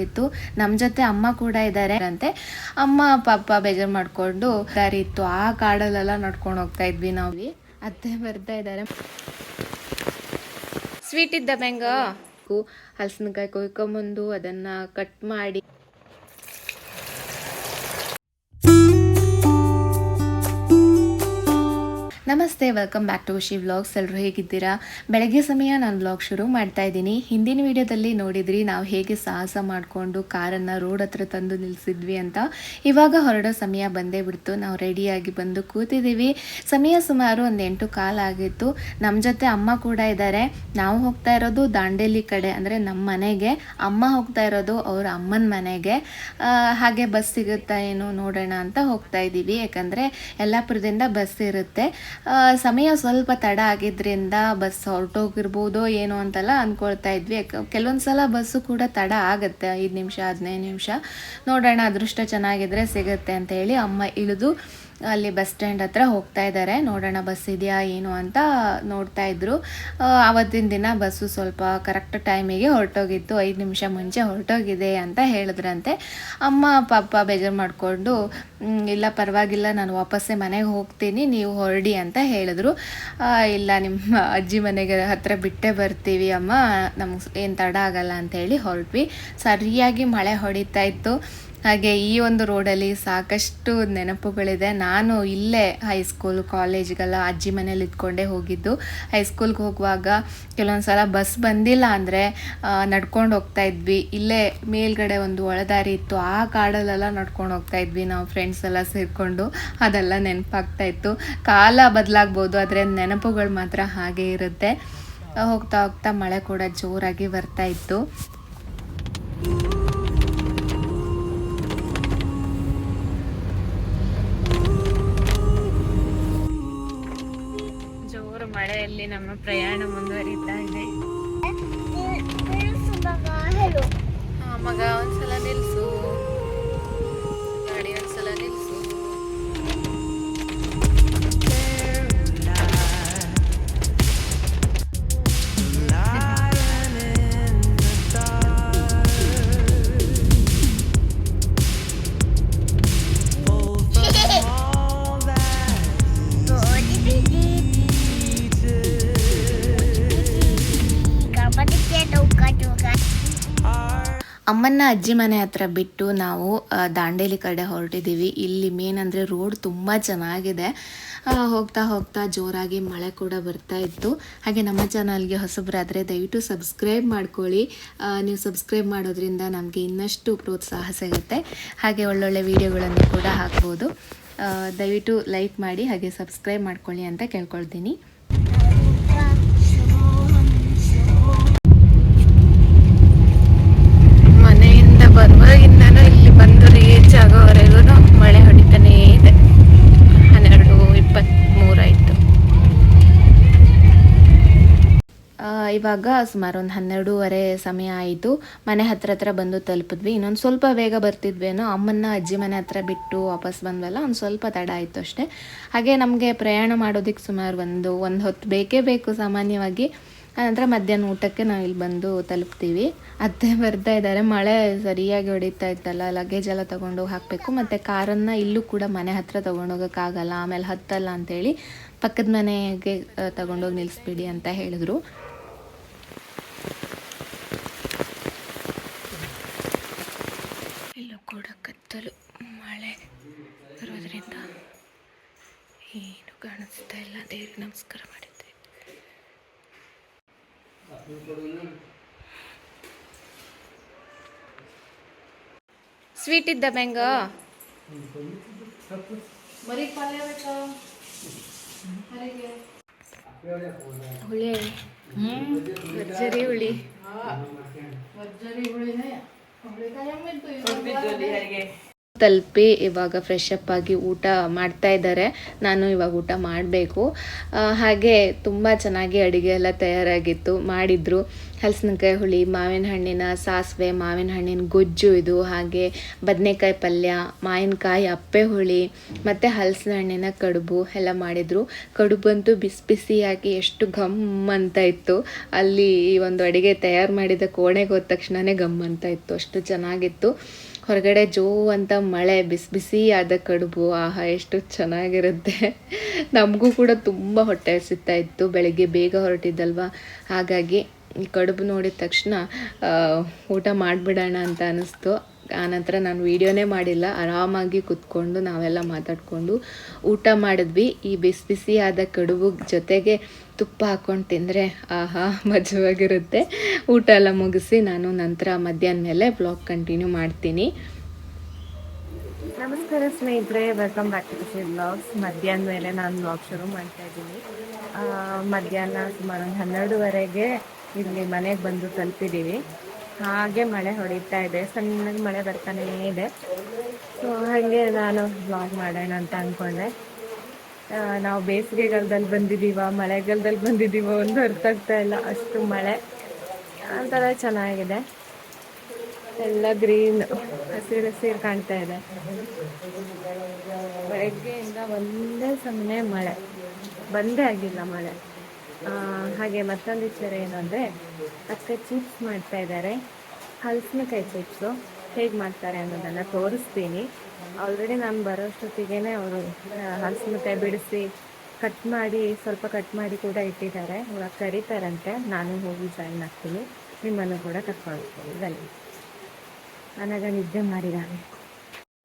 ಇತ್ತು. ನಮ್ಮ ಜೊತೆ ಅಮ್ಮ ಕೂಡ ಇದ್ದಾರೆ ಅಂತೆ. ಅಮ್ಮ, ಪಾಪ ಬೇಜಾರು ಮಾಡ್ಕೊಂಡು ದಾರಿ ಇತ್ತು. ಆ ಕಾಡಲ್ಲೆಲ್ಲ ನಡ್ಕೊಂಡು ಹೋಗ್ತಾ ಇದ್ವಿ ನಾವು. ಅತ್ತೆ ಬರ್ತಾ ಇದ್ದಾರೆ ಸ್ವೀಟ್ ಇದ್ದ ಬೆಂಗ ಹಲಸಿನಕಾಯಿ ಕೊಯ್ಕೊಂಬಂದು ಅದನ್ನ ಕಟ್ ಮಾಡಿ. ನಮಸ್ತೆ welcome back to she vlogs ಎಲ್ಲರೂ ಹೇಗಿದ್ದೀರಾ? ಬೆಳಗ್ಗೆ ಸಮಯ ನಾನು ವ್ಲಾಗ್ ಶುರು ಮಾಡ್ತಾ ಇದ್ದೀನಿ. ಹಿಂದಿನ ವಿಡಿಯೋದಲ್ಲಿ ನೋಡಿದ್ರಿ ನಾವು ಹೇಗೆ ಸಾಹಸ ಮಾಡಿಕೊಂಡು ಕಾರನ್ನು ರೋಡ್ ಹತ್ರ ತಂದು ನಿಲ್ಲಿಸಿದ್ವಿ ಅಂತ. ಇವಾಗ ಹೊರಡೋ ಸಮಯ ಬಂದೇ ಬಿಡ್ತು. ನಾವು ರೆಡಿಯಾಗಿ ಬಂದು ಕೂತಿದ್ದೀವಿ. ಸಮಯ ಸುಮಾರು ಒಂದು ಎಂಟು ಕಾಲ ಆಗಿತ್ತು. ನಮ್ಮ ಜೊತೆ ಅಮ್ಮ ಕೂಡ ಇದ್ದಾರೆ. ನಾವು ಹೋಗ್ತಾ ಇರೋದು ದಾಂಡೇಲಿ ಕಡೆ, ಅಂದರೆ ನಮ್ಮ ಮನೆಗೆ. ಅಮ್ಮ ಹೋಗ್ತಾ ಇರೋದು ಅವ್ರ ಅಮ್ಮನ ಮನೆಗೆ. ಹಾಗೆ ಬಸ್ ಸಿಗುತ್ತಾ ಏನೋ ನೋಡೋಣ ಅಂತ ಹೋಗ್ತಾ ಇದ್ದೀವಿ. ಯಾಕಂದರೆ ಯಲ್ಲಾಪುರದಿಂದ ಬಸ್ ಇರುತ್ತೆ. ಸಮಯ ಸ್ವಲ್ಪ ತಡ ಆಗಿದ್ರಿಂದ ಬಸ್ ಹೊರಟೋಗಿರ್ಬೋದು ಏನೋ ಅಂತೆಲ್ಲ ಅಂದ್ಕೊಳ್ತಾ ಇದ್ವಿ. ಕೆಲವೊಂದ್ ಸಲ ಬಸ್ಸು ಕೂಡ ತಡ ಆಗುತ್ತೆ, ಐದು ನಿಮಿಷ, ಹದಿನೈದು ನಿಮಿಷ. ನೋಡೋಣ, ಅದೃಷ್ಟ ಚೆನ್ನಾಗಿದ್ರೆ ಸಿಗುತ್ತೆ ಅಂತ ಹೇಳಿ ಅಮ್ಮ ಇಳಿದು ಅಲ್ಲಿ ಬಸ್ ಸ್ಟ್ಯಾಂಡ್ ಹತ್ರ ಹೋಗ್ತಾ ಇದ್ದಾರೆ. ನೋಡೋಣ ಬಸ್ ಇದೆಯಾ, ಏನು ಅಂತ ನೋಡ್ತಾ ಇದ್ರು. ಅವತ್ತಿನ ದಿನ ಬಸ್ಸು ಸ್ವಲ್ಪ ಕರೆಕ್ಟ್ ಟೈಮಿಗೆ ಹೊರಟೋಗಿತ್ತು. ಐದು ನಿಮಿಷ ಮುಂಚೆ ಹೊರಟೋಗಿದೆ ಅಂತ ಹೇಳಿದ್ರಂತೆ. ಅಮ್ಮ, ಪಾಪ ಬೇಜಾರು ಮಾಡಿಕೊಂಡು ಇಲ್ಲ ಪರವಾಗಿಲ್ಲ, ನಾನು ವಾಪಸ್ಸೇ ಮನೆಗೆ ಹೋಗ್ತೀನಿ, ನೀವು ಹೊರಡಿ ಅಂತ ಹೇಳಿದ್ರು. ಇಲ್ಲ, ನಿಮ್ಮ ಅಜ್ಜಿ ಮನೆಗೆ ಹತ್ರ ಬಿಟ್ಟೇ ಬರ್ತೀವಿ ಅಮ್ಮ, ನಮ್ಗೆ ಏನು ತಡ ಆಗಲ್ಲ ಅಂತ ಹೇಳಿ ಹೊರಟ್ವಿ. ಸರಿಯಾಗಿ ಮಳೆ ಹೊಡಿತಾ ಇತ್ತು. ಹಾಗೆ ಈ ಒಂದು ರೋಡಲ್ಲಿ ಸಾಕಷ್ಟು ನೆನಪುಗಳಿದೆ. ನಾನು ಇಲ್ಲೇ ಹೈಸ್ಕೂಲ್ ಕಾಲೇಜ್ಗೆಲ್ಲ ಅಜ್ಜಿ ಮನೇಲಿ ಇದ್ಕೊಂಡೇ ಹೋಗಿದ್ದು. ಹೈಸ್ಕೂಲ್ಗೆ ಹೋಗುವಾಗ ಕೆಲವೊಂದು ಸಲ ಬಸ್ ಬಂದಿಲ್ಲ ಅಂದರೆ ನಡ್ಕೊಂಡು ಹೋಗ್ತಾ ಇದ್ವಿ. ಇಲ್ಲೇ ಮೇಲ್ಗಡೆ ಒಂದು ಒಳದಾರಿ ಇತ್ತು. ಆ ಕಾಡಲ್ಲೆಲ್ಲ ನಡ್ಕೊಂಡು ಹೋಗ್ತಾ ಇದ್ವಿ ನಾವು ಫ್ರೆಂಡ್ಸ್ ಎಲ್ಲ ಸೇರಿಕೊಂಡು. ಅದೆಲ್ಲ ನೆನಪಾಗ್ತಾ ಇತ್ತು. ಕಾಲ ಬದಲಾಗ್ಬೋದು, ಆದರೆ ನೆನಪುಗಳು ಮಾತ್ರ ಹಾಗೆ ಇರುತ್ತೆ. ಹೋಗ್ತಾ ಹೋಗ್ತಾ ಮಳೆ ಕೂಡ ಜೋರಾಗಿ ಬರ್ತಾ ಇತ್ತು. ಮಳೆಯಲ್ಲಿ ನಮ್ಮ ಪ್ರಯಾಣ ಮುಂದುವರಿತಾ ಇದೆ. ಮಗ ಒಂದ್ಸಲ ನಿಲ್ಸು. ಅಮ್ಮನ್ನ ಅಜ್ಜಿ ಮನೆ ಹತ್ರ ಬಿಟ್ಟು ನಾವು ದಾಂಡೇಲಿ ಕಡೆ ಹೊರಟಿದ್ದೀವಿ. ಇಲ್ಲಿ ಮೇನ್ ಅಂದರೆ ರೋಡ್ ತುಂಬ ಚೆನ್ನಾಗಿದೆ. ಹೋಗ್ತಾ ಹೋಗ್ತಾ ಜೋರಾಗಿ ಮಳೆ ಕೂಡ ಬರ್ತಾ ಇತ್ತು. ಹಾಗೆ ನಮ್ಮ ಚಾನಲ್ಗೆ ಹೊಸಬರಾದರೆ ದಯವಿಟ್ಟು ಸಬ್ಸ್ಕ್ರೈಬ್ ಮಾಡ್ಕೊಳ್ಳಿ. ನೀವು ಸಬ್ಸ್ಕ್ರೈಬ್ ಮಾಡೋದ್ರಿಂದ ನಮಗೆ ಇನ್ನಷ್ಟು ಪ್ರೋತ್ಸಾಹ ಸಿಗುತ್ತೆ. ಹಾಗೆ ಒಳ್ಳೊಳ್ಳೆ ವಿಡಿಯೋಗಳನ್ನು ಕೂಡ ಹಾಕ್ಬೋದು. ದಯವಿಟ್ಟು ಲೈಕ್ ಮಾಡಿ ಹಾಗೆ ಸಬ್ಸ್ಕ್ರೈಬ್ ಮಾಡ್ಕೊಳ್ಳಿ ಅಂತ ಕೇಳ್ಕೊಳ್ತೀನಿ. ಇವಾಗ ಸುಮಾರು ಒಂದು ಹನ್ನೆರಡೂವರೆ ಸಮಯ ಆಯಿತು. ಮನೆ ಹತ್ರ ಹತ್ರ ಬಂದು ತಲುಪಿದ್ವಿ. ಇನ್ನೊಂದು ಸ್ವಲ್ಪ ಬೇಗ ಬರ್ತಿದ್ವೇನೋ ಅಮ್ಮನ್ನ, ಅಜ್ಜಿ ಮನೆ ಹತ್ರ ಬಿಟ್ಟು ವಾಪಸ್ ಬಂದ್ವಲ್ಲ, ಒಂದು ಸ್ವಲ್ಪ ತಡ ಆಯಿತು ಅಷ್ಟೇ. ಹಾಗೆ ನಮಗೆ ಪ್ರಯಾಣ ಮಾಡೋದಕ್ಕೆ ಸುಮಾರು ಒಂದು ಒಂದು ಹೊತ್ತು ಬೇಕೇ ಬೇಕು ಸಾಮಾನ್ಯವಾಗಿ. ಆನಂತರ ಮಧ್ಯಾಹ್ನ ಊಟಕ್ಕೆ ನಾವು ಇಲ್ಲಿ ಬಂದು ತಲುಪ್ತೀವಿ. ಅತ್ತೆ ಬರ್ತಾ ಇದ್ದಾರೆ ಮಳೆ ಸರಿಯಾಗಿ ಹೊಡಿತಾ ಇತ್ತಲ್ಲ, ಲಗೇಜ್ ಎಲ್ಲ ತಗೊಂಡು ಹಾಕಬೇಕು. ಮತ್ತು ಕಾರನ್ನು ಇಲ್ಲೂ ಕೂಡ ಮನೆ ಹತ್ರ ತೊಗೊಂಡೋಗೋಕ್ಕಾಗಲ್ಲ ಆಮೇಲೆ ಹತ್ತಲ್ಲ ಅಂತೇಳಿ ಪಕ್ಕದ ಮನೆಗೆ ತೊಗೊಂಡೋಗಿ ತಗೊಂಡೋಗಿ ನಿಲ್ಲಿಸ್ಬಿಡಿ ಅಂತ ಹೇಳಿದ್ರು ಇಲ್ಲೂ ಕೂಡ ಕತ್ತಲು ಮಳೆ ಬರೋದ್ರಿಂದ ಏನು ಕಾಣಿಸ್ತಾ ಇಲ್ಲ. ದೇವ್ರಿಗೆ ನಮಸ್ಕಾರ ಮಾಡಿದ್ದೆ. ಸ್ವೀಟ್ ಇದ್ದ ಬೆಂಗ ಹುಳಿ. ಭರ್ಜರಿ ಹುಳಿ. ತಲುಪಿ ಇವಾಗ ಫ್ರೆಶ್ ಅಪ್ ಆಗಿ ಊಟ ಮಾಡ್ತಾ ಇದ್ದಾರೆ. ನಾನು ಇವಾಗ ಊಟ ಮಾಡಬೇಕು. ಹಾಗೆ ತುಂಬ ಚೆನ್ನಾಗಿ ಅಡುಗೆ ಎಲ್ಲ ತಯಾರಾಗಿತ್ತು, ಮಾಡಿದ್ರು. ಹಲಸಿನಕಾಯಿ ಹುಳಿ, ಮಾವಿನ ಹಣ್ಣಿನ ಸಾಸಿವೆ, ಮಾವಿನ ಹಣ್ಣಿನ ಗೊಜ್ಜು ಇದು, ಹಾಗೆ ಬದನೆಕಾಯಿ ಪಲ್ಯ, ಮಾವಿನಕಾಯಿ ಅಪ್ಪೆ ಹುಳಿ, ಮತ್ತು ಹಲಸಿನ ಹಣ್ಣಿನ ಕಡುಬು ಎಲ್ಲ ಮಾಡಿದರು. ಕಡುಬಂತೂ ಬಿಸಿ ಬಿಸಿಯಾಗಿ ಎಷ್ಟು ಘಮ್ ಅಂತ ಇತ್ತು. ಅಲ್ಲಿ ಈ ಒಂದು ಅಡುಗೆ ತಯಾರು ಮಾಡಿದ ಕೋಣೆಗೆ ಹೋದ ತಕ್ಷಣವೇ ಘಮ್ ಅಂತ ಇತ್ತು. ಅಷ್ಟು ಚೆನ್ನಾಗಿತ್ತು. ಹೊರಗಡೆ ಜೋ ಅಂತ ಮಳೆ, ಬಿಸಿ ಬಿಸಿ ಆದ ಕಡುಬು, ಆಹಾ, ಎಷ್ಟು ಚೆನ್ನಾಗಿರುತ್ತೆ. ನಮಗೂ ಕೂಡ ತುಂಬ ಹೊಟ್ಟೆ ಹಸಿತಾ ಇತ್ತು, ಬೆಳಗ್ಗೆ ಬೇಗ ಹೊರಟಿದ್ದಲ್ವ? ಹಾಗಾಗಿ ಈ ಕಡುಬು ನೋಡಿದ ತಕ್ಷಣ ಊಟ ಮಾಡಿಬಿಡೋಣ ಅಂತ ಅನ್ನಿಸ್ತು ಆನಂತರ ನಾನು ವೀಡಿಯೋನೇ ಮಾಡಿಲ್ಲ. ಆರಾಮಾಗಿ ಕುತ್ಕೊಂಡು ನಾವೆಲ್ಲ ಮಾತಾಡಿಕೊಂಡು ಊಟ ಮಾಡಿದ್ವಿ. ಈ ಬಿಸಿ ಬಿಸಿಯಾದ ಕಡುಬು ಜೊತೆಗೆ ತುಪ್ಪ ಹಾಕ್ಕೊಂಡು ತಿಂದರೆ ಆಹಾ, ಮಜವಾಗಿರುತ್ತೆ. ಊಟ ಎಲ್ಲ ಮುಗಿಸಿ ನಾನು ನಂತರ ಮಧ್ಯಾಹ್ನ ಮೇಲೆ ಬ್ಲಾಗ್ ಕಂಟಿನ್ಯೂ ಮಾಡ್ತೀನಿ. ನಮಸ್ಕಾರ ಸ್ನೇಹಿತರೆ welcome back to C blogs ಮಧ್ಯಾಹ್ನ ಮೇಲೆ ನಾನು ಬ್ಲಾಗ್ ಶುರು ಮಾಡ್ತಾ ಇದ್ದೀನಿ. ಮಧ್ಯಾಹ್ನ ಸುಮಾರು ಒಂದು ಹನ್ನೆರಡುವರೆಗೆ ಇಲ್ಲಿ ಮನೆಗೆ ಬಂದು ತಲುಪಿದ್ದೀವಿ. ಹಾಗೆ ಮಳೆ ಹೊಡಿತಾ ಇದೆ. ಸಣ್ಣಗೆ ಮಳೆ ಬರ್ತಾನೇ ಇದೆ. ಸೊ ಹಾಗೆ ನಾನು ಬ್ಲಾಗ್ ಮಾಡೋಣ ಅಂತ ಅಂದ್ಕೊಂಡೆ ನಾವು ಬೇಸಿಗೆಗಾಲದಲ್ಲಿ ಬಂದಿದ್ದೀವ, ಮಳೆಗಾಲದಲ್ಲಿ ಬಂದಿದ್ದೀವ ಒಂದು ಅರ್ಥ ಆಗ್ತಾ ಇಲ್ಲ. ಅಷ್ಟು ಮಳೆ. ಒಂಥರ ಚೆನ್ನಾಗಿದೆ. ಎಲ್ಲ ಗ್ರೀನ್, ಹಸಿರು ಹಸಿರು ಕಾಣ್ತಾ ಇದೆ. ಬೆಳಗ್ಗೆಯಿಂದ ಒಂದೇ ಸಮನೆ ಮಳೆ. ಬಂದೇ ಆಗಿಲ್ಲ ಮಳೆ. ಹಾಗೆ ಮತ್ತೊಂದು ವಿಚಾರ ಏನು ಅಂದರೆ, ಅದಕ್ಕೆ ಚಿಪ್ಸ್ ಮಾಡ್ತಾ ಇದ್ದಾರೆ ಹಲಸಿನಕಾಯಿ ಚಿಪ್ಸು ಹೇಗೆ ಮಾಡ್ತಾರೆ ಅನ್ನೋದನ್ನು ತೋರಿಸ್ತೀನಿ. ಆಲ್ರೆಡಿ ನಾನು ಬರೋಷ್ಟೊತ್ತಿಗೆ ಅವರು ಹಲಸಿನಕಾಯಿ ಬಿಡಿಸಿ ಕಟ್ ಮಾಡಿ, ಸ್ವಲ್ಪ ಕಟ್ ಮಾಡಿ ಕೂಡ ಇಟ್ಟಿದ್ದಾರೆ. ಇವಾಗ ಕರೀತಾರಂತೆ. ನಾನು ಹೋಗಿ ಜಾಯಿನ್ ಆಗ್ತೀನಿ. ನಿಮ್ಮನ್ನು ಕೂಡ ಕರ್ಕೊಂಡು ಬನ್ನಿ ನನಗೆ ನಿದ್ದೆ ಮಾಡಿದ್ದಾನೆ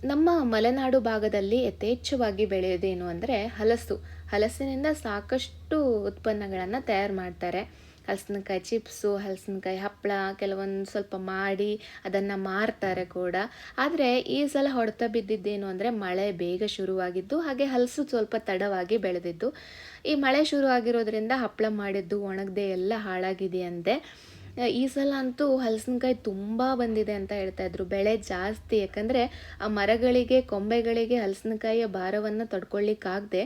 ನಮ್ಮ ಮಲೆನಾಡು ಭಾಗದಲ್ಲಿ ಯಥೇಚ್ಛವಾಗಿ ಬೆಳೆಯೋದೇನು ಅಂದರೆ ಹಲಸು. ಹಲಸಿನಿಂದ ಸಾಕಷ್ಟು ಉತ್ಪನ್ನಗಳನ್ನು ತಯಾರು ಮಾಡ್ತಾರೆ. ಹಲಸಿನಕಾಯಿ ಚಿಪ್ಸು, ಹಲಸಿನಕಾಯಿ ಹಪ್ಪಳ ಕೆಲವೊಂದು ಸ್ವಲ್ಪ ಮಾಡಿ ಅದನ್ನು ಮಾರ್ತಾರೆ ಕೂಡ. ಆದರೆ ಈ ಸಲ ಹೊಡೆತ ಬಿದ್ದಿದ್ದೇನು ಅಂದರೆ ಮಳೆ ಬೇಗ ಶುರುವಾಗಿದ್ದು, ಹಾಗೆ ಹಲಸು ಸ್ವಲ್ಪ ತಡವಾಗಿ ಬೆಳೆದಿದ್ದು. ಈ ಮಳೆ ಶುರು ಆಗಿರೋದ್ರಿಂದ ಹಪ್ಪಳ ಮಾಡಿದ್ದು ಒಣಗದೆ ಎಲ್ಲ ಹಾಳಾಗಿದೆಯಂತೆ ಈ ಸಲ ಅಂತೂ ಹಲಸಿನಕಾಯಿ ತುಂಬ ಬಂದಿದೆ ಅಂತ ಹೇಳ್ತಾ ಇದ್ರು. ಬೆಳೆ ಜಾಸ್ತಿ. ಯಾಕಂದರೆ ಆ ಮರಗಳಿಗೆ, ಕೊಂಬೆಗಳಿಗೆ ಹಲಸಿನಕಾಯಿಯ ಭಾರವನ್ನು ತಡ್ಕೊಳ್ಳಿಕ್ಕಾಗದೆ,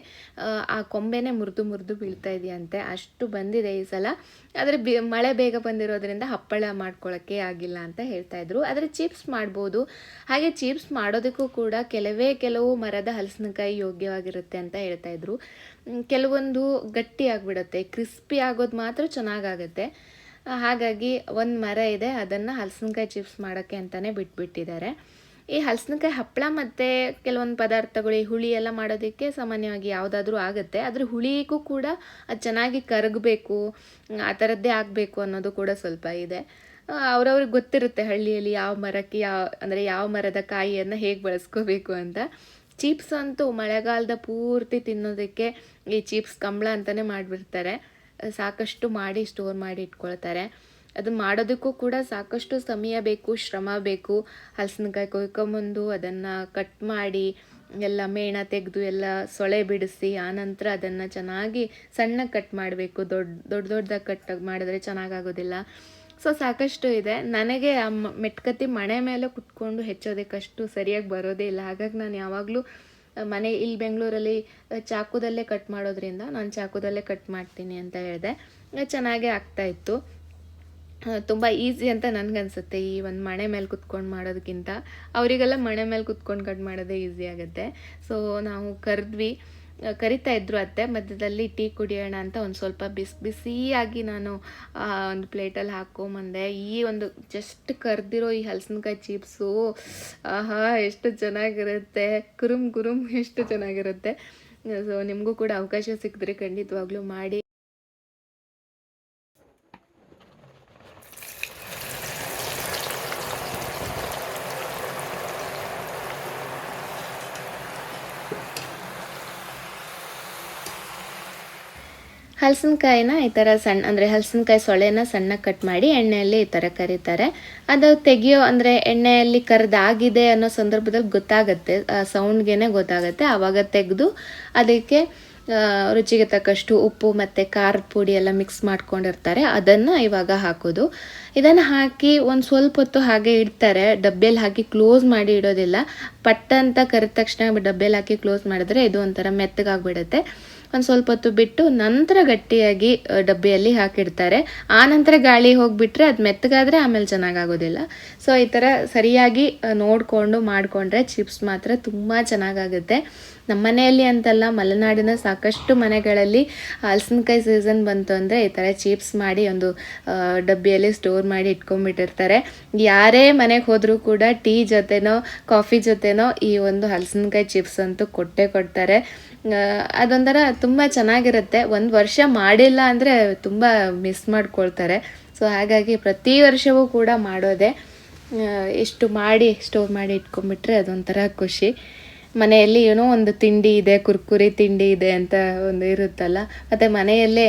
ಆ ಕೊಂಬೆನೇ ಮುರಿದು ಮುರಿದು ಬೀಳ್ತಾ ಇದೆಯಂತೆ. ಅಷ್ಟು ಬಂದಿದೆ ಈ ಸಲ. ಆದರೆ ಮಳೆ ಬೇಗ ಬಂದಿರೋದ್ರಿಂದ ಹಪ್ಪಳ ಮಾಡ್ಕೊಳ್ಳೋಕ್ಕೆ ಆಗಿಲ್ಲ ಅಂತ ಹೇಳ್ತಾ ಇದ್ರು. ಆದರೆ ಚಿಪ್ಸ್ ಮಾಡ್ಬೋದು. ಹಾಗೆ ಚಿಪ್ಸ್ ಮಾಡೋದಕ್ಕೂ ಕೂಡ ಕೆಲವೇ ಕೆಲವು ಮರದ ಹಲಸಿನಕಾಯಿ ಯೋಗ್ಯವಾಗಿರುತ್ತೆ ಅಂತ ಹೇಳ್ತಾ ಇದ್ರು. ಕೆಲವೊಂದು ಗಟ್ಟಿ ಆಗಿಬಿಡುತ್ತೆ. ಕ್ರಿಸ್ಪಿ ಆಗೋದು ಮಾತ್ರ ಚೆನ್ನಾಗಾಗತ್ತೆ. ಹಾಗಾಗಿ ಒಂದು ಮರ ಇದೆ, ಅದನ್ನು ಹಲಸಿನಕಾಯಿ ಚಿಪ್ಸ್ ಮಾಡೋಕ್ಕೆ ಅಂತಲೇ ಬಿಟ್ಬಿಟ್ಟಿದ್ದಾರೆ. ಈ ಹಲಸಿನಕಾಯಿ ಹಪ್ಪಳ ಮತ್ತು ಕೆಲವೊಂದು ಪದಾರ್ಥಗಳು, ಈ ಹುಳಿ ಎಲ್ಲ ಮಾಡೋದಕ್ಕೆ ಸಾಮಾನ್ಯವಾಗಿ ಯಾವುದಾದ್ರೂ ಆಗುತ್ತೆ. ಆದರೆ ಹುಳಿಗೂ ಕೂಡ ಅದು ಚೆನ್ನಾಗಿ ಕರಗಬೇಕು ಆ ಥರದ್ದೇ ಆಗಬೇಕು ಅನ್ನೋದು ಕೂಡ ಸ್ವಲ್ಪ ಇದೆ. ಅವ್ರವ್ರಿಗೆ ಗೊತ್ತಿರುತ್ತೆ ಹಳ್ಳಿಯಲ್ಲಿ ಯಾವ ಮರಕ್ಕೆ ಯಾವ, ಅಂದರೆ ಯಾವ ಮರದ ಕಾಯಿಯನ್ನು ಹೇಗೆ ಬಳಸ್ಕೋಬೇಕು ಅಂತ. ಚೀಪ್ಸ್ ಅಂತೂ ಮಳೆಗಾಲದ ಪೂರ್ತಿ ತಿನ್ನೋದಕ್ಕೆ ಈ ಚೀಪ್ಸ್ ಕಂಬಳ ಅಂತಲೇ ಮಾಡಿಬಿಡ್ತಾರೆ. ಸಾಕಷ್ಟು ಮಾಡಿ ಸ್ಟೋರ್ ಮಾಡಿ ಇಟ್ಕೊಳ್ತಾರೆ. ಅದು ಮಾಡೋದಕ್ಕೂ ಕೂಡ ಸಾಕಷ್ಟು ಸಮಯ ಬೇಕು, ಶ್ರಮ ಬೇಕು. ಹಲಸಿನಕಾಯಿ ಕೊಯ್ಕೊಂಬಂದು ಅದನ್ನು ಕಟ್ ಮಾಡಿ, ಎಲ್ಲ ಮೇಣ ತೆಗೆದು, ಎಲ್ಲ ಸೊಳೆ ಬಿಡಿಸಿ ಆನಂತರ ಅದನ್ನು ಚೆನ್ನಾಗಿ ಸಣ್ಣ ಕಟ್ ಮಾಡಬೇಕು. ದೊಡ್ಡ ದೊಡ್ಡ ದೊಡ್ಡದಾಗಿ ಕಟ್ ಮಾಡಿದ್ರೆ ಚೆನ್ನಾಗಾಗೋದಿಲ್ಲ. ಸೊ ಸಾಕಷ್ಟು ಇದೆ. ನನಗೆ ಆ ಮೆಟ್ಕತ್ತಿ ಮಣೆ ಮೇಲೆ ಕುತ್ಕೊಂಡು ಹೆಚ್ಚೋದಕ್ಕಷ್ಟು ಸರಿಯಾಗಿ ಬರೋದೇ ಇಲ್ಲ. ಹಾಗಾಗಿ ನಾನು ಯಾವಾಗಲೂ ಮನೆ ಇಲ್ಲಿ ಬೆಂಗಳೂರಲ್ಲಿ ಚಾಕುದಲ್ಲೇ ಕಟ್ ಮಾಡೋದ್ರಿಂದ ನಾನು ಚಾಕುದಲ್ಲೇ ಕಟ್ ಮಾಡ್ತೀನಿ ಅಂತ ಹೇಳಿದೆ. ಚೆನ್ನಾಗೇ ಆಗ್ತಾ ಇತ್ತು. ತುಂಬ ಈಸಿ ಅಂತ ನನಗನ್ಸುತ್ತೆ ಈ ಒಂದು ಮಣೆ ಮೇಲೆ ಕುತ್ಕೊಂಡು ಮಾಡೋದಕ್ಕಿಂತ ಅವರಿಗೆಲ್ಲ ಮಣೆ ಮೇಲೆ ಕುತ್ಕೊಂಡು ಕಟ್ ಮಾಡೋದೇ ಈಸಿ ಆಗುತ್ತೆ. ಸೊ ನಾವು ಕರೆದ್ವಿ. ಕರಿತಾ ಇದ್ರು ಅತ್ತೆ. ಮಧ್ಯದಲ್ಲಿ ಟೀ ಕುಡಿಯೋಣ ಅಂತ ಒಂದು ಸ್ವಲ್ಪ ಬಿಸಿ, ಬಿಸಿಯಾಗಿ ನಾನು ಒಂದು ಪ್ಲೇಟಲ್ಲಿ ಹಾಕ್ಕೊಂಬಂದೆ ಈ ಒಂದು ಜಸ್ಟ್ ಕರೆದಿರೋ ಈ ಹಲಸಿನಕಾಯಿ ಚಿಪ್ಸು, ಆಹಾ, ಎಷ್ಟು ಚೆನ್ನಾಗಿರುತ್ತೆ. ಕುರುಮ್ ಕುರುಮ್, ಎಷ್ಟು ಚೆನ್ನಾಗಿರುತ್ತೆ. ಸೊ, ನಿಮಗೂ ಕೂಡ ಅವಕಾಶ ಸಿಕ್ಕಿದ್ರೆ ಖಂಡಿತವಾಗ್ಲೂ ಮಾಡಿ. ಹಲಸಿನಕಾಯಿನ ಈ ಥರ ಸಣ್ಣ, ಅಂದರೆ ಹಲಸಿನಕಾಯಿ ಸೊಳೆನ ಸಣ್ಣ ಕಟ್ ಮಾಡಿ ಎಣ್ಣೆಯಲ್ಲಿ ಈ ಥರ ಕರೀತಾರೆ. ಅದು ತೆಗಿಯೋ, ಅಂದರೆ ಎಣ್ಣೆಯಲ್ಲಿ ಕರೆದಾಗಿದೆ ಅನ್ನೋ ಸಂದರ್ಭದಲ್ಲಿ ಗೊತ್ತಾಗತ್ತೆ ಗೊತ್ತಾಗುತ್ತೆ ಗೊತ್ತಾಗತ್ತೆ. ಆವಾಗ ತೆಗೆದು ಅದಕ್ಕೆ ರುಚಿಗೆ ತಕ್ಕಷ್ಟು ಉಪ್ಪು ಮತ್ತು ಖಾರದ ಪುಡಿ ಎಲ್ಲ ಮಿಕ್ಸ್ ಮಾಡ್ಕೊಂಡಿರ್ತಾರೆ. ಅದನ್ನು ಇವಾಗ ಹಾಕೋದು. ಇದನ್ನು ಹಾಕಿ ಒಂದು ಸ್ವಲ್ಪ ಹೊತ್ತು ಹಾಗೆ ಇಡ್ತಾರೆ. ಡಬ್ಬೆಲಿ ಹಾಕಿ ಕ್ಲೋಸ್ ಮಾಡಿ ಇಡೋದಿಲ್ಲ. ಪಟ್ಟಂತ ಕರೆದ ತಕ್ಷಣ ಡಬ್ಬೆಲಿ ಹಾಕಿ ಕ್ಲೋಸ್ ಮಾಡಿದ್ರೆ ಇದು ಒಂಥರ ಮೆತ್ತಗಾಗ್ಬಿಡುತ್ತೆ. ಒಂದು ಸ್ವಲ್ಪ ಹೊತ್ತು ಬಿಟ್ಟು ನಂತರ ಗಟ್ಟಿಯಾಗಿ ಡಬ್ಬಿಯಲ್ಲಿ ಹಾಕಿಡ್ತಾರೆ. ಆ ನಂತರ ಗಾಳಿ ಹೋಗಿಬಿಟ್ರೆ ಅದು ಮೆತ್ತಗಾದರೆ ಆಮೇಲೆ ಚೆನ್ನಾಗಾಗೋದಿಲ್ಲ. ಸೊ ಈ ಥರ ಸರಿಯಾಗಿ ನೋಡಿಕೊಂಡು ಮಾಡಿಕೊಂಡ್ರೆ ಚಿಪ್ಸ್ ಮಾತ್ರ ತುಂಬ ಚೆನ್ನಾಗಾಗುತ್ತೆ. ನಮ್ಮ ಮನೆಯಲ್ಲಿ ಅಂತಲ್ಲ ಮಲೆನಾಡಿನ ಸಾಕಷ್ಟು ಮನೆಗಳಲ್ಲಿ ಹಲಸಿನಕಾಯಿ ಸೀಸನ್ ಬಂತು ಅಂದರೆ ಈ ಥರ ಚಿಪ್ಸ್ ಮಾಡಿ ಒಂದು ಡಬ್ಬಿಯಲ್ಲಿ ಸ್ಟೋರ್ ಮಾಡಿ ಇಟ್ಕೊಂಡ್ಬಿಟ್ಟಿರ್ತಾರೆ. ಯಾರೇ ಮನೆಗೆ ಹೋದರೂ ಕೂಡ ಟೀ ಜೊತೆನೋ ಕಾಫಿ ಜೊತೆನೋ ಈ ಒಂದು ಹಲಸಿನಕಾಯಿ ಚಿಪ್ಸ್ ಅಂತೂ ಕೊಟ್ಟೇ ಕೊಡ್ತಾರೆ. ಅದೊಂಥರ ತುಂಬ ಚೆನ್ನಾಗಿರುತ್ತೆ. ಒಂದು ವರ್ಷ ಮಾಡಿಲ್ಲ ಅಂದರೆ ತುಂಬ ಮಿಸ್ ಮಾಡ್ಕೊಳ್ತಾರೆ. ಸೊ ಹಾಗಾಗಿ ಪ್ರತಿ ವರ್ಷವೂ ಕೂಡ ಮಾಡೋದೆ ಇಷ್ಟು ಮಾಡಿ ಸ್ಟೋರ್ ಮಾಡಿ ಇಟ್ಕೊಂಡ್ಬಿಟ್ರೆ ಅದೊಂಥರ ಖುಷಿ. ಮನೆಯಲ್ಲಿ ಏನೋ ಒಂದು ತಿಂಡಿ ಇದೆ, ಕುರ್ಕುರಿ ತಿಂಡಿ ಇದೆ ಅಂತ ಒಂದು ಇರುತ್ತಲ್ಲ, ಮತ್ತು ಮನೆಯಲ್ಲೇ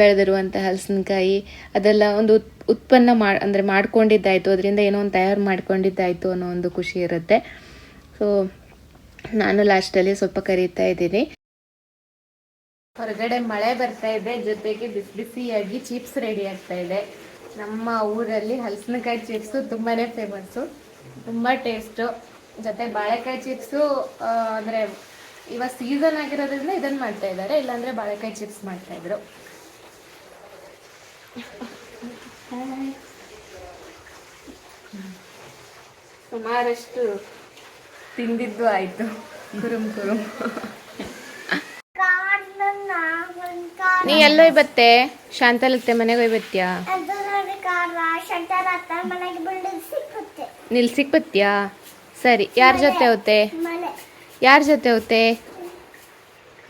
ಬೆಳೆದಿರುವಂಥ ಹಲಸಿನಕಾಯಿ ಅದೆಲ್ಲ ಒಂದು ಉತ್, ಉತ್ಪನ್ನ ಮಾ, ಅಂದರೆ ಮಾಡ್ಕೊಂಡಿದ್ದಾಯಿತು, ಅದರಿಂದ ಏನೋ ಒಂದು ತಯಾರು ಮಾಡ್ಕೊಂಡಿದ್ದಾಯಿತು ಅನ್ನೋ ಒಂದು ಖುಷಿ ಇರುತ್ತೆ. ಸೊ ನಾನು ಲಾಸ್ಟಲ್ಲಿ ಸ್ವಲ್ಪ ಕರೀತಾ ಇದ್ದೀನಿ. ಹೊರಗಡೆ ಮಳೆ ಬರ್ತಾ ಇದೆ, ಜೊತೆಗೆ ಬಿಸಿ ಬಿಸಿಯಾಗಿ ಚಿಪ್ಸ್ ರೆಡಿ ಆಗ್ತಾ ಇದೆ. ನಮ್ಮ ಊರಲ್ಲಿ ಹಲಸಿನಕಾಯಿ ಚಿಪ್ಸು ತುಂಬಾ ಫೇಮಸ್ಸು ತುಂಬ ಟೇಸ್ಟು ಜೊತೆ ಬಾಳೆಕಾಯಿ ಚಿಪ್ಸು ಅಂದರೆ ಇವಾಗ ಸೀಸನ್ ಆಗಿರೋದ್ರಿಂದ ಇದನ್ನು ಮಾಡ್ತಾ ಇದ್ದಾರೆ ಇಲ್ಲಾಂದರೆ ಬಾಳೆಕಾಯಿ ಚಿಪ್ಸ್ ಮಾಡ್ತಾ ಇದ್ರು. ಸುಮಾರಷ್ಟು ತಿಂದಿದ್ದು ಆಯ್ತು. ಕುರುಮ್ ಕುರುಮ್. ನೀ ಎಲ್ಲೋ ಬತ್ತೆ ಶಾಂತಲತ್ತೆ ಮನೆಗೆ ಹೋಗ್ಬತ್ತೀಯಾ ನಿಲ್ಸಿಕ್ ಬತ್ತೀಯಾ ಸರಿ, ಯಾರ ಜೊತೆ ಹೋತೆ? ಯಾರ ಜೊತೆ ಹೋತೆ?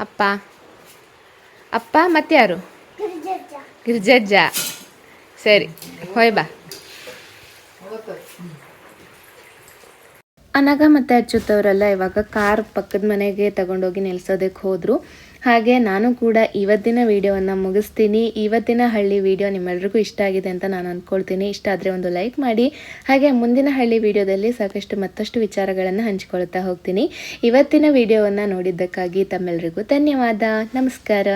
ಅಪ್ಪ. ಅಪ್ಪ ಮತ್ತಾರು ಗಿರ್ಜಜ್ಜ. ಸರಿ, ಹೋಯ್ ಬಾ. ಅನಗ ಮತ್ತೆ ಅಚ್ಚುತ್ತವರೆಲ್ಲ ಇವಾಗ ಕಾರ್ ಪಕ್ಕದ ಮನೆಗೆ ತಗೊಂಡೋಗಿ ನಿಲ್ಸೋದಕ್ಕೆ ಹೋದರು. ಹಾಗೆ ನಾನು ಕೂಡ ಇವತ್ತಿನ ವಿಡಿಯೋವನ್ನು ಮುಗಿಸ್ತೀನಿ. ಇವತ್ತಿನ ಹಳ್ಳಿ ವಿಡಿಯೋ ನಿಮ್ಮೆಲ್ರಿಗೂ ಇಷ್ಟ ಆಗಿದೆ ಅಂತ ನಾನು ಅಂದ್ಕೊಳ್ತೀನಿ ಇಷ್ಟ ಆದರೆ ಒಂದು ಲೈಕ್ ಮಾಡಿ. ಹಾಗೆ ಮುಂದಿನ ಹಳ್ಳಿ ವಿಡಿಯೋದಲ್ಲಿ ಸಾಕಷ್ಟು ಮತ್ತಷ್ಟು ವಿಚಾರಗಳನ್ನು ಹಂಚಿಕೊಳ್ತಾ ಹೋಗ್ತೀನಿ. ಇವತ್ತಿನ ವಿಡಿಯೋವನ್ನು ನೋಡಿದ್ದಕ್ಕಾಗಿ ತಮ್ಮೆಲ್ಲರಿಗೂ ಧನ್ಯವಾದ. ನಮಸ್ಕಾರ.